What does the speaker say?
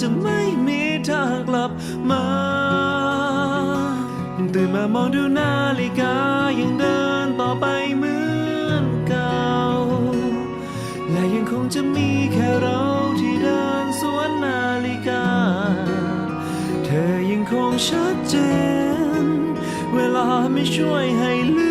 จะไม่มีทางกลับมาตื่นมามองดูนาฬิกายังเดินต่อไปเหมือนเก่า และยังคงจะมีแค่เราที่เดินสวนนาฬิกา เธอยังคงชัดเจน เวลาไม่ช่วยให้ลื